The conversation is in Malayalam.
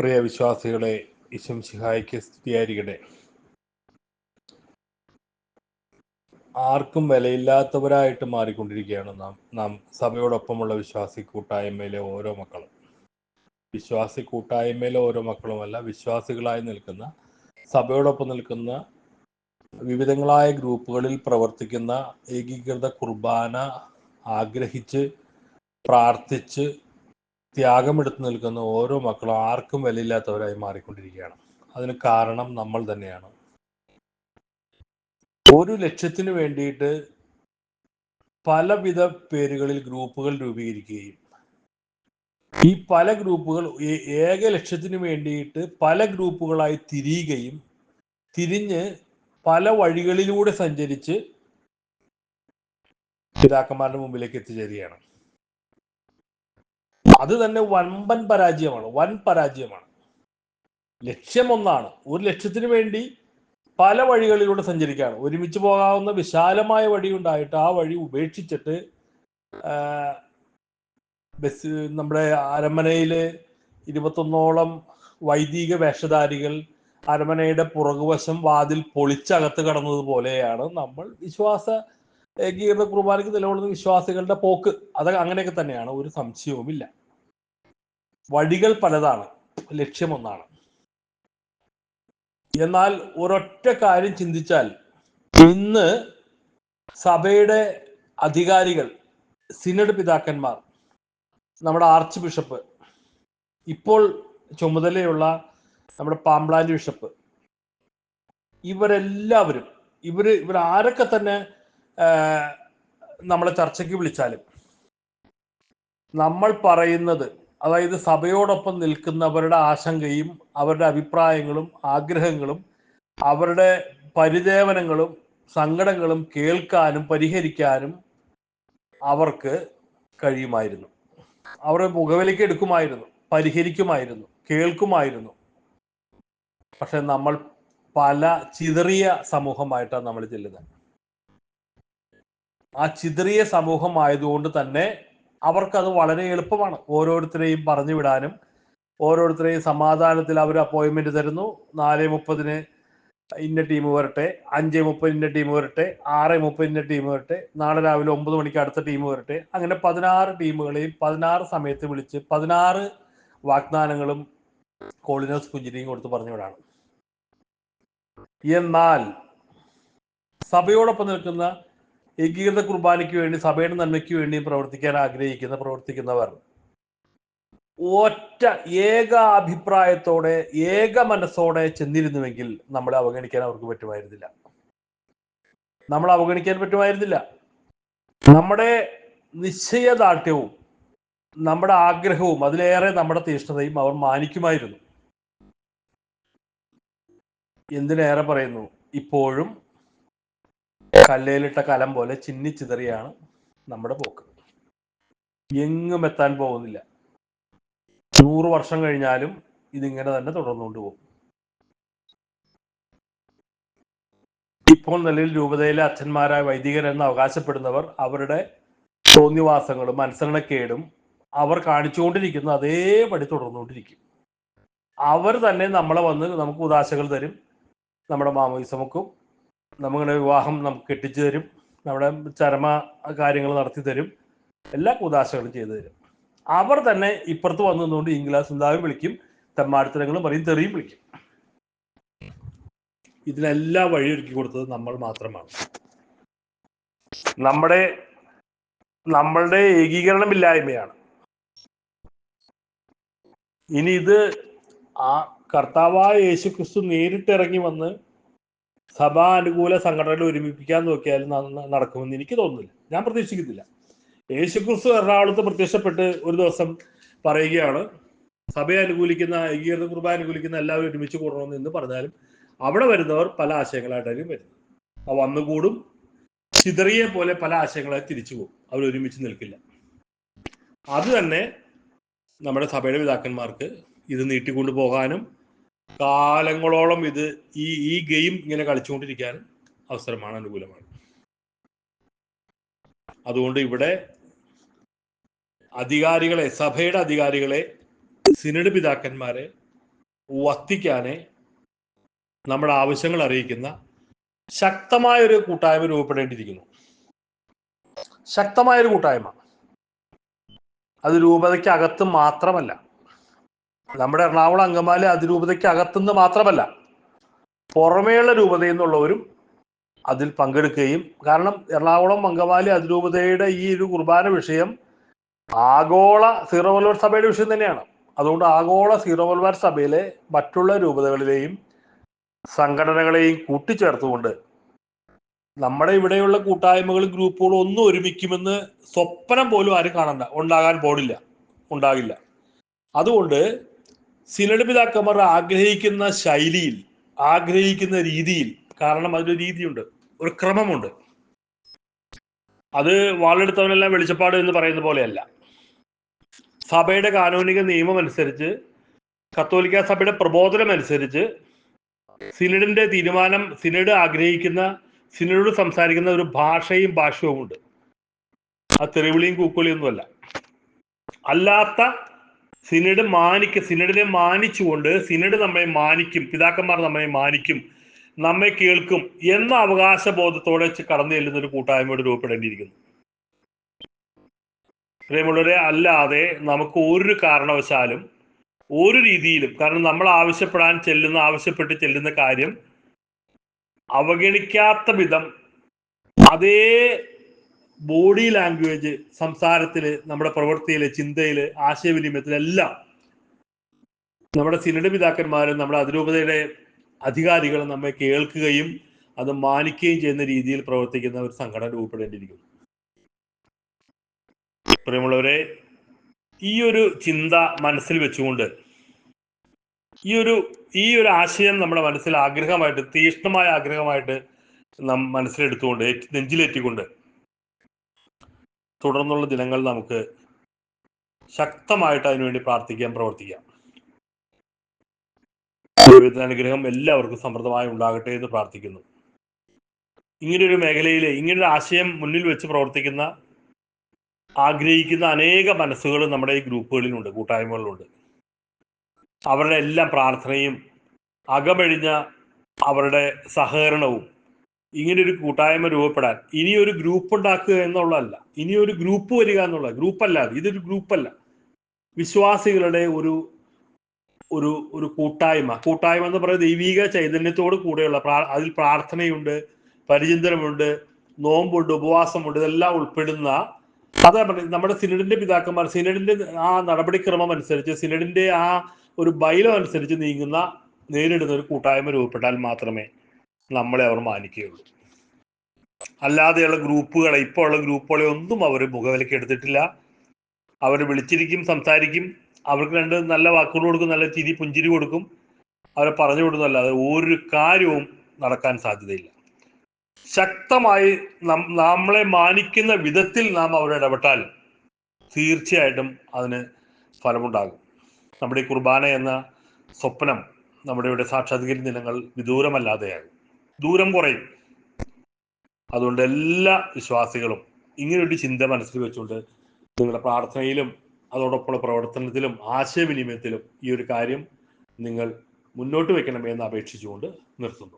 പ്രിയ വിശ്വാസികളെ ഇശം സിഹായിക്ക് സ്തുതിയായിരിക്കട്ടെ. ആർക്കും വിലയില്ലാത്തവരായിട്ട് മാറിക്കൊണ്ടിരിക്കുകയാണ് നാം. നാം സഭയോടൊപ്പമുള്ള വിശ്വാസി കൂട്ടായ്മയിലെ ഓരോ മക്കളും. വിശ്വാസി കൂട്ടായ്മയിലെ ഓരോ മക്കളുമല്ല വിശ്വാസികളായി നിൽക്കുന്ന സഭയോടൊപ്പം നിൽക്കുന്ന വിവിധങ്ങളായ ഗ്രൂപ്പുകളിൽ പ്രവർത്തിക്കുന്ന ഏകീകൃത കുർബാന ആഗ്രഹിച്ച് പ്രാർത്ഥിച്ച് ത്യാഗമെടുത്ത് നിൽക്കുന്ന ഓരോ മക്കളും ആർക്കും വിലയില്ലാത്തവരായി മാറിക്കൊണ്ടിരിക്കുകയാണ്. അതിന് കാരണം നമ്മൾ തന്നെയാണ്. ഒരു ലക്ഷ്യത്തിന് വേണ്ടിയിട്ട് പലവിധ പേരുകളിൽ ഗ്രൂപ്പുകൾ രൂപീകരിക്കുകയും ഈ പല ഗ്രൂപ്പുകൾ ഏക ലക്ഷ്യത്തിന് വേണ്ടിയിട്ട് പല ഗ്രൂപ്പുകളായി തിരിയുകയും തിരിഞ്ഞ് പല വഴികളിലൂടെ സഞ്ചരിച്ച് പിതാക്കന്മാരുടെ മുമ്പിലേക്ക് എത്തിച്ചേരുകയാണ്. അത് തന്നെ വൻപൻ പരാജയമാണ് വൻ പരാജയമാണ്. ലക്ഷ്യം ഒന്നാണ് ഒരു ലക്ഷ്യത്തിന് വേണ്ടി പല വഴികളിലൂടെ സഞ്ചരിക്കുകയാണ് ഒരുമിച്ച് പോകാവുന്ന വിശാലമായ വഴി ഉണ്ടായിട്ട് ആ വഴി ഉപേക്ഷിച്ചിട്ട് ബസ് നമ്മുടെ അരമനയിൽ ഇരുപത്തൊന്നോളം വൈദിക വേഷധാരികൾ അരമനയുടെ പുറകുവശം വാതിൽ പൊളിച്ചകത്ത് കടന്നതുപോലെയാണ് നമ്മൾ വിശ്വാസ ഏകീകൃത കുർബാനയ്ക്ക് നിലകൊള്ളുന്ന വിശ്വാസികളുടെ പോക്ക്. അത് അങ്ങനെയൊക്കെ തന്നെയാണ്. ഒരു സംശയവുമില്ല. വഴികൾ പലതാണ് ലക്ഷ്യം ഒന്നാണ് എന്നാൽ ഒരൊറ്റ കാര്യം ചിന്തിച്ചാൽ ഇന്ന് സഭയുടെ അധികാരികൾ സിനഡ് പിതാക്കന്മാർ നമ്മുടെ ആർച്ച് ബിഷപ്പ് ഇപ്പോൾ ചുമതലയുള്ള നമ്മുടെ പാമ്പ്ലാന്റ് ബിഷപ്പ് ഇവരെല്ലാവരും ഇവർ ഇവർ ആരൊക്കെ തന്നെ നമ്മളെ ചർച്ചയ്ക്ക് വിളിച്ചാലും നമ്മൾ പറയുന്നത് അതായത് സഭയോടൊപ്പം നിൽക്കുന്നവരുടെ ആശങ്കയും അവരുടെ അഭിപ്രായങ്ങളും ആഗ്രഹങ്ങളും അവരുടെ പരിദേവനങ്ങളും സങ്കടങ്ങളും കേൾക്കാനും പരിഹരിക്കാനും അവർക്ക് കഴിയുമായിരുന്നു. അവർ മുഖവിലേക്ക് എടുക്കുമായിരുന്നു പരിഹരിക്കുമായിരുന്നു കേൾക്കുമായിരുന്നു. പക്ഷെ നമ്മൾ പല ചിതറിയ സമൂഹമായിട്ടാണ് നമ്മൾ ചെല്ലുന്നത്. ആ ചിതറിയ സമൂഹമായതുകൊണ്ട് തന്നെ അവർക്കത് വളരെ എളുപ്പമാണ്. ഓരോരുത്തരെയും പറഞ്ഞു വിടാനും ഓരോരുത്തരെയും സമാധാനത്തിൽ അവർ അപ്പോയിന്റ്മെന്റ് തരുന്നു. നാല് മുപ്പതിന് ഇന്ന ടീം വരട്ടെ അഞ്ച് ഇന്ന ടീം വരട്ടെ ആറ് ഇന്ന ടീം വരട്ടെ നാളെ രാവിലെ ഒമ്പത് മണിക്ക് അടുത്ത ടീം വരട്ടെ. അങ്ങനെ പതിനാറ് ടീമുകളെയും പതിനാറ് സമയത്ത് വിളിച്ച് പതിനാറ് വാഗ്ദാനങ്ങളും കോളിനേഴ്സ് പുഞ്ചിരിയും കൊടുത്ത് പറഞ്ഞു വിടാണ്. എന്നാൽ സഭയോടൊപ്പം നിൽക്കുന്ന ഏകീകൃത കുർബാനയ്ക്ക് വേണ്ടി സഭയുടെ നന്മയ്ക്ക് വേണ്ടി പ്രവർത്തിക്കാൻ ആഗ്രഹിക്കുന്ന പ്രവർത്തിക്കുന്നവർ. ഒറ്റ ഏക അഭിപ്രായത്തോടെ ഏക മനസ്സോടെ ചെന്നിരുന്നുവെങ്കിൽ നമ്മളെ അവഗണിക്കാൻ അവർക്ക് പറ്റുമായിരുന്നില്ല. നമ്മൾ അവഗണിക്കാൻ പറ്റുമായിരുന്നില്ല. നമ്മുടെ നിശ്ചയദാർഢ്യവും നമ്മുടെ ആഗ്രഹവും അതിലേറെ നമ്മുടെ തീഷ്ണതയും അവർ മാനിക്കുമായിരുന്നു. എന്തിനേറെ പറയുന്നു? ഇപ്പോഴും കല്ലേലിട്ട കലം പോലെ ചിന്നി ചിന്നിച്ചിതറിയാണ് നമ്മുടെ പോക്ക്. എങ്ങും എത്താൻ പോകുന്നില്ല. നൂറ് വർഷം കഴിഞ്ഞാലും ഇതിങ്ങനെ തന്നെ തുടർന്നുകൊണ്ട് പോകും. ഇപ്പോൾ നിലയിൽ രൂപതയിലെ അച്ഛന്മാരായ വൈദികരെന്ന് അവകാശപ്പെടുന്നവർ അവരുടെ തോന്നിവാസങ്ങളും അനുസരണക്കേടും അവർ കാണിച്ചുകൊണ്ടിരിക്കുന്ന അതേപടി തുടർന്നുകൊണ്ടിരിക്കും. അവർ തന്നെ നമ്മളെ വന്ന് നമുക്ക് ഉദാശകൾ തരും. നമ്മുടെ മാമോയിസമുക്കും നമ്മുടെ വിവാഹം നമുക്ക് കെട്ടിച്ചു തരും. നമ്മുടെ ചരമ കാര്യങ്ങൾ നടത്തി തരും. എല്ലാ കൂതാശകളും ചെയ്തു തരും. അവർ തന്നെ ഇപ്പുറത്ത് വന്നു നിന്നുകൊണ്ട് ഇംഗ്ലാസ് ഉണ്ടാവും വിളിക്കും. തെമ്മാടിത്തരങ്ങളും പറയും തെറിയും വിളിക്കും. ഇതിനെല്ലാം വഴിയൊരുക്കി കൊടുത്തത് നമ്മൾ മാത്രമാണ്. നമ്മുടെ നമ്മളുടെ ഏകീകരണമില്ലായ്മയാണ്. ഇനി ഇത് ആ കർത്താവായ യേശു ക്രിസ്തു നേരിട്ട് ഇറങ്ങി വന്ന് സഭാ അനുകൂല സംഘടനകൾ ഒരുമിപ്പിക്കാൻ നോക്കിയാൽ നടക്കുമെന്ന് എനിക്ക് തോന്നുന്നില്ല. ഞാൻ പ്രതീക്ഷിക്കുന്നില്ല യേശുക്രിസ്തു എറണാകുളത്ത് പ്രത്യക്ഷപ്പെട്ട് ഒരു ദിവസം പറയുകയാണ് സഭയെ അനുകൂലിക്കുന്ന ഏകീകൃത കുർബാന അനുകൂലിക്കുന്ന എല്ലാവരും ഒരുമിച്ച് കൂടണമെന്ന് എന്ന് പറഞ്ഞാലും അവിടെ വരുന്നവർ പല ആശയങ്ങളായിട്ടായിരിക്കും വരുന്നത്. വന്നുകൂടും. ചിതറിയെ പോലെ പല ആശയങ്ങളായി തിരിച്ചു പോകും. അവർ ഒരുമിച്ച് നിൽക്കില്ല. അത് തന്നെ നമ്മുടെ സഭയുടെ പിതാക്കന്മാർക്ക് ഇത് നീട്ടിക്കൊണ്ടു പോകാനും കാലങ്ങളോളം ഇത് ഈ ഈ ഗെയിം ഇങ്ങനെ കളിച്ചുകൊണ്ടിരിക്കാൻ അവസരമാണ് അനുകൂലമാണ്. അതുകൊണ്ട് ഇവിടെ അധികാരികളെ സഭയുടെ അധികാരികളെ സിനഡ് പിതാക്കന്മാരെ വത്തിക്കാനെ നമ്മുടെ ആവശ്യങ്ങൾ അറിയിക്കുന്ന ശക്തമായൊരു കൂട്ടായ്മ രൂപപ്പെടേണ്ടിയിരിക്കുന്നു. ശക്തമായൊരു കൂട്ടായ്മ. അത് രൂപതയ്ക്കകത്ത് മാത്രമല്ല നമ്മുടെ എറണാകുളം അങ്കമാലി അതിരൂപതയ്ക്ക് അകത്തുനിന്ന് മാത്രമല്ല പുറമേയുള്ള രൂപതയിൽ നിന്നുള്ളവരും അതിൽ പങ്കെടുക്കുകയും കാരണം എറണാകുളം അങ്കമാലി അതിരൂപതയുടെ ഈ ഒരു കുർബാന വിഷയം ആഗോള സീറോ മലബാർ സഭയുടെ വിഷയം തന്നെയാണ്. അതുകൊണ്ട് ആഗോള സീറോ മലബാർ സഭയിലെ മറ്റുള്ള രൂപതകളിലെയും സംഘടനകളെയും കൂട്ടിച്ചേർത്തുകൊണ്ട് നമ്മുടെ ഇവിടെയുള്ള കൂട്ടായ്മകളും ഗ്രൂപ്പുകളും ഒന്നും ഒരുമിക്കുമെന്ന് സ്വപ്നം പോലും ആരും കാണണ്ട. ഉണ്ടാകാൻ പോടില്ല ഉണ്ടാകില്ല. അതുകൊണ്ട് സിനഡ് പിതാക്കന്മാർ ആഗ്രഹിക്കുന്ന ശൈലിയിൽ ആഗ്രഹിക്കുന്ന രീതിയിൽ കാരണം അതിനൊരു രീതിയുണ്ട് ഒരു ക്രമമുണ്ട്. അത് വാളെടുത്തവനെല്ലാം വെളിച്ചപ്പാട് എന്ന് പറയുന്ന പോലെയല്ല. സഭയുടെ കാനൂനിക നിയമം അനുസരിച്ച് കത്തോലിക്ക സഭയുടെ പ്രബോധനം അനുസരിച്ച് സിനഡിന്റെ തീരുമാനം സിനഡ് ആഗ്രഹിക്കുന്ന സിനഡോട് സംസാരിക്കുന്ന ഒരു ഭാഷയും ഭാഷ്യവും ഉണ്ട് ആ തെറിവിളിയും കൂക്കുളിയൊന്നുമല്ല. അല്ലാത്ത സിനഡ് മാനിക്ക സിനഡിനെ മാനിച്ചുകൊണ്ട് സിനഡ് നമ്മെ മാനിക്കും പിതാക്കന്മാർ നമ്മെ മാനിക്കും നമ്മെ കേൾക്കും എന്ന അവകാശ ബോധത്തോടെ കടന്നു ചെല്ലുന്ന ഒരു കൂട്ടായ്മയോട് രൂപപ്പെടേണ്ടിയിരിക്കുന്നു. പ്രിയമുള്ളവരെ അല്ലാതെ നമുക്ക് ഒരു കാരണവശാലും ഒരു രീതിയിലും കാരണം നമ്മൾ ആവശ്യപ്പെടാൻ ചെല്ലുന്ന ആവശ്യപ്പെട്ട് ചെല്ലുന്ന കാര്യം അവഗണിക്കാത്ത വിധം അതേ ബോഡി ലാംഗ്വേജ് സംസാരത്തിൽ നമ്മുടെ പ്രവൃത്തിയിൽ ചിന്തയിൽ ആശയവിനിമയത്തിലെല്ലാം നമ്മുടെ സിനഡ് പിതാക്കന്മാരും നമ്മുടെ അതിരൂപതയുടെ അധികാരികളും നമ്മെ കേൾക്കുകയും അത് മാനിക്കുകയും ചെയ്യുന്ന രീതിയിൽ പ്രവർത്തിക്കുന്ന ഒരു സംഘടന രൂപപ്പെടേണ്ടിയിരിക്കുന്നു. പ്രിയമുള്ളവരെ ഈ ഒരു ചിന്ത മനസ്സിൽ വെച്ചുകൊണ്ട് ഈ ഒരു ഈ ഒരു ആശയം നമ്മുടെ മനസ്സിൽ ആഗ്രഹമായിട്ട് തീഷ്ണമായ ആഗ്രഹമായിട്ട് നാം മനസ്സിലെടുത്തുകൊണ്ട് നെഞ്ചിലേറ്റിക്കൊണ്ട് തുടർന്നുള്ള ദിനങ്ങൾ നമുക്ക് ശക്തമായിട്ട് അതിനുവേണ്ടി പ്രാർത്ഥിക്കാം പ്രവർത്തിക്കാം. ദൈവത്തിന്റെ അനുഗ്രഹം എല്ലാവർക്കും സമൃദ്ധമായി ഉണ്ടാകട്ടെ എന്ന് പ്രാർത്ഥിക്കുന്നു. ഇങ്ങനൊരു മേഖലയിൽ ഇങ്ങനൊരു ആശയം മുന്നിൽ വെച്ച് പ്രവർത്തിക്കുന്ന ആഗ്രഹിക്കുന്ന അനേക മനസ്സുകൾ നമ്മുടെ ഈ ഗ്രൂപ്പുകളിലുണ്ട് കൂട്ടായ്മകളിലുണ്ട്. അവരുടെ എല്ലാം പ്രാർത്ഥനയും അകമഴിഞ്ഞ അവരുടെ സഹകരണവും ഇങ്ങനെ ഒരു കൂട്ടായ്മ രൂപപ്പെടാൻ ഇനി ഒരു ഗ്രൂപ്പ് ഉണ്ടാക്കുക എന്നുള്ളതല്ല. ഇനി ഒരു ഗ്രൂപ്പ് വരിക എന്നുള്ള ഗ്രൂപ്പല്ല. ഇതൊരു ഗ്രൂപ്പല്ല വിശ്വാസികളുടെ ഒരു ഒരു ഒരു കൂട്ടായ്മ. കൂട്ടായ്മ എന്ന് പറയുന്നത് ദൈവിക ചൈതന്യത്തോട് കൂടെയുള്ള അതിൽ പ്രാർത്ഥനയുണ്ട് പരിചിന്തനമുണ്ട് നോമ്പുണ്ട് ഉപവാസമുണ്ട് ഇതെല്ലാം ഉൾപ്പെടുന്ന അതാ പറഞ്ഞത്. നമ്മുടെ സിനഡിന്റെ പിതാക്കന്മാർ സിനഡിന്റെ ആ നടപടിക്രമം അനുസരിച്ച് സിനഡിന്റെ ആ ഒരു ബൈലം അനുസരിച്ച് നീങ്ങുന്ന നേരിടുന്ന ഒരു കൂട്ടായ്മ രൂപപ്പെട്ടാൽ മാത്രമേ നമ്മളെ അവർ മാനിക്കുകയുള്ളൂ. അല്ലാതെയുള്ള ഗ്രൂപ്പുകളെ ഇപ്പോൾ ഉള്ള ഗ്രൂപ്പുകളെ ഒന്നും അവർ മുഖവിലക്ക് എടുത്തിട്ടില്ല. അവർ വിളിച്ചിരിക്കും സംസാരിക്കും. അവർക്ക് രണ്ട് നല്ല വാക്കുകൾ കൊടുക്കും നല്ല ചിരി പുഞ്ചിരി കൊടുക്കും. അവരെ പറഞ്ഞു വിടുന്നല്ലാതെ ഒരു കാര്യവും നടക്കാൻ സാധ്യതയില്ല. ശക്തമായി നമ്മളെ മാനിക്കുന്ന വിധത്തിൽ നാം അവരെ ഇടപെട്ടാൽ തീർച്ചയായിട്ടും അതിന് ഫലമുണ്ടാകും. നമ്മുടെ കുർബാന എന്ന സ്വപ്നം നമ്മുടെ ഇവിടെ സാക്ഷാത്കരിക്കുന്ന ദിനങ്ങൾ വിദൂരമല്ലാതെയാകും. ദൂരം കുറയും. അതുകൊണ്ട് എല്ലാ വിശ്വാസികളും ഇങ്ങനൊരു ചിന്ത മനസ്സിൽ വെച്ചുകൊണ്ട് നിങ്ങളുടെ പ്രാർത്ഥനയിലും അതോടൊപ്പമുള്ള പ്രവർത്തനത്തിലും ആശയവിനിമയത്തിലും ഈ ഒരു കാര്യം നിങ്ങൾ മുന്നോട്ട് വെക്കണമെന്ന് അപേക്ഷിച്ചുകൊണ്ട് നിർത്തുന്നു.